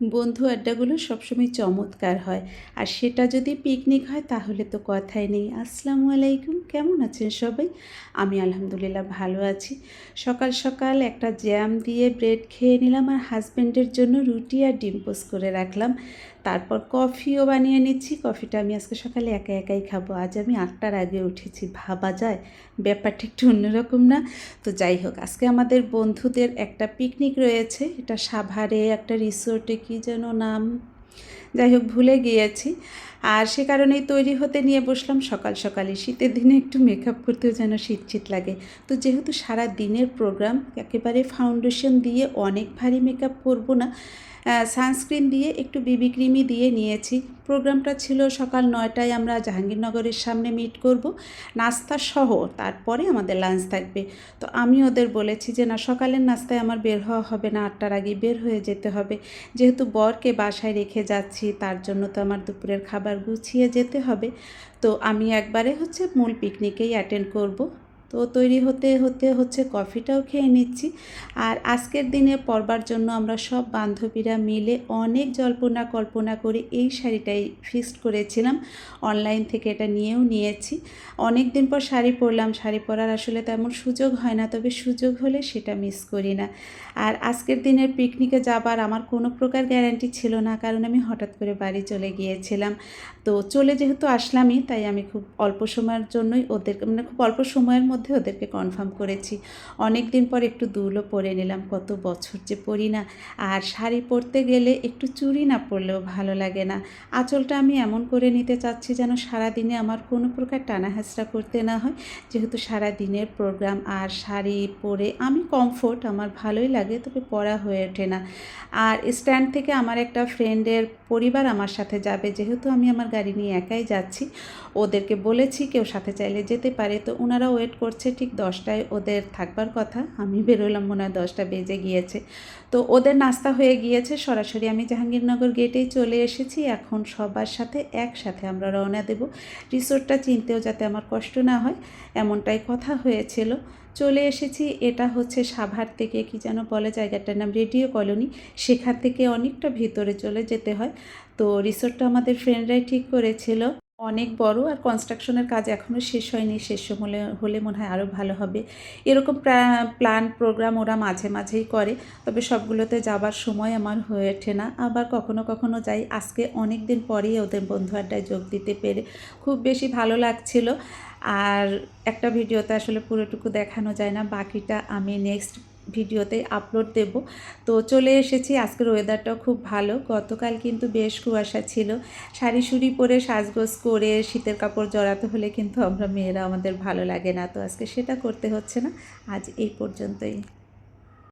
বন্ধু আড্ডাগুলো সবসময় চমৎকার হয়। আর সেটা যদি পিকনিক হয়, তাহলে তো কথাই নেই। আসসালামু আলাইকুম, কেমন আছেন সবাই? আমি আলহামদুলিল্লাহ ভালো আছি। সকাল সকাল একটা জ্যাম দিয়ে ব্রেড খেয়ে নিলাম আর হাজব্যান্ডের জন্য রুটি আর ডিম পোস্ট করে রাখলাম। তারপর কফিও বানিয়ে নিচ্ছি। কফিটা আমি আজকে সকালে একা একাই খাব। আজ আমি আটটার আগে উঠেছি। ভাবা যায়, ব্যাপারটা একটু অন্যরকম না। তো যাই হোক, আজকে আমাদের বন্ধুদের একটা পিকনিক রয়েছে। এটা সাভারে একটা রিসোর্টে কি যেন নাম, যাই হোক ভুলে গিয়েছি। আর সে কারণেই তৈরি হতে নিয়ে বসলাম। সকাল সকালে শীতের দিনে একটু মেকআপ করতেও যেন শীত শীত লাগে। তো যেহেতু সারা দিনের প্রোগ্রাম একেবারে ফাউন্ডেশন দিয়ে অনেক ভারী মেকআপ করব না সানস্ক্রিন দিয়ে, একটু বিবি ক্রিমই দিয়ে নিয়েছি। প্রোগ্রামটা ছিল সকাল নয়টায় আমরা জাহাঙ্গীরনগরের সামনে মিট করব। নাস্তা সহ তারপরে আমাদের লাঞ্চ থাকবে। তো আমি ওদের বলেছি যে, না, সকালের নাস্তায় আমার বের হওয়া হবে না, আটটার আগে বের হয়ে যেতে হবে। যেহেতু বরকে বাসায় রেখে যাচ্ছি, তার জন্য তো আমার দুপুরের খাবার গুছিয়ে যেতে হবে। তো আমি একবারে হচ্ছে মূল পিকনিকেই অ্যাটেন্ড করব। তো তৈরি হতে হতে হচ্ছে কফিটাও খেয়ে নিচ্ছি। আর আজকের দিনে পরবার জন্য আমরা সব বান্ধবীরা মিলে অনেক জল্পনা কল্পনা করে এই শাড়িটাই ফিক্সড করেছিলাম। অনলাইন থেকে এটা নিয়েও নিয়েছি। অনেক দিন পর শাড়ি পরলাম, শাড়ি পরার আসলে তেমন সুযোগ হয় না, তবে সুযোগ হলে সেটা মিস করি না। আর আজকের দিনের পিকনিকে যাবার আমার কোনো প্রকার গ্যারান্টি ছিল না, কারণ আমি হঠাৎ করে বাড়ি চলে গিয়েছিলাম। তো চলে যেহেতু আসলামই, তাই আমি খুব অল্প সময়ের জন্যই ওদের মানে খুব অল্প সময়ের মধ্যে ওদেরকে কনফার্ম করেছি। অনেক দিন পর একটু দুলও পরে নিলাম, কত বছর যে পরি না। আর শাড়ি পরতে গেলে একটু চুরি না পরলেও ভালো লাগে না। আঁচলটা আমি এমন করে নিতে চাচ্ছি যেন সারাদিনে আমার কোনো প্রকার টানা হাসরা করতে না হয়। যেহেতু সারা দিনের প্রোগ্রাম আর শাড়ি পরে আমি কমফোর্ট আমার ভালোই লাগে, তবে পরা হয়ে ওঠে না। আর স্ট্যান্ড থেকে আমার একটা ফ্রেন্ডের পরিবার আমার সাথে যাবে। যেহেতু আমি আমার গাড়ি নিয়ে একাই যাচ্ছি, ওদেরকে বলেছি কেউ সাথে চাইলে যেতে পারে। তো ওনারা ওয়েট করছে ঠিক দশটায় ওদের থাকবার কথা। আমি বেরোলাম মনে হয় দশটা বেজে গিয়েছে। তো ওদের নাস্তা হয়ে গিয়েছে। সরাসরি আমি জাহাঙ্গীরনগর গেটেই চলে এসেছি। এখন সবার সাথে একসাথে আমরা রওনা দেব। রিসোর্টটা চিনতেও যাতে আমার কষ্ট না হয়, এমনটাই কথা হয়েছিল। চলে এসেছি। এটা হচ্ছে সাভার থেকে কি যেন বলে জায়গাটার নাম রেডিও কলোনি। সেখান থেকে অনেকটা ভিতরে চলে যেতে হয়। তো রিসোর্টটা আমাদের ফ্রেন্ডরাই ঠিক করেছিল। অনেক বড় আর কনস্ট্রাকশনের কাজ এখনও শেষ হয়নি। শেষ হলে হলে মনে হয় আরও ভালো হবে। এরকম প্ল্যান প্রোগ্রাম ওরা মাঝে মাঝেই করে। তবে সবগুলোতে যাবার সময় আমার হয়ে ওঠে না। আবার কখনো কখনো যাই। আজকে অনেক দিন পরেই ওদের বন্ধু আড্ডায় যোগ দিতে পেরে খুব বেশি ভালো লাগছিল। আর একটা ভিডিওতে আসলে পুরোটুকু দেখানো যায় না। বাকিটা আমি নেক্সট ভিডিওতে আপলোড দেব। তো চলে এসেছি, আজকের ওয়েদারটাও খুব ভালো। গতকাল কিন্তু বেশ কুয়াশা ছিল। শাড়ি শুড়ি পরে সাজগোজ করে শীতের কাপড় জড়াতে হলে কিন্তু আমরা মেয়েরা আমাদের ভালো লাগে না। তো আজকে সেটা করতে হচ্ছে না। আজ এই পর্যন্তই।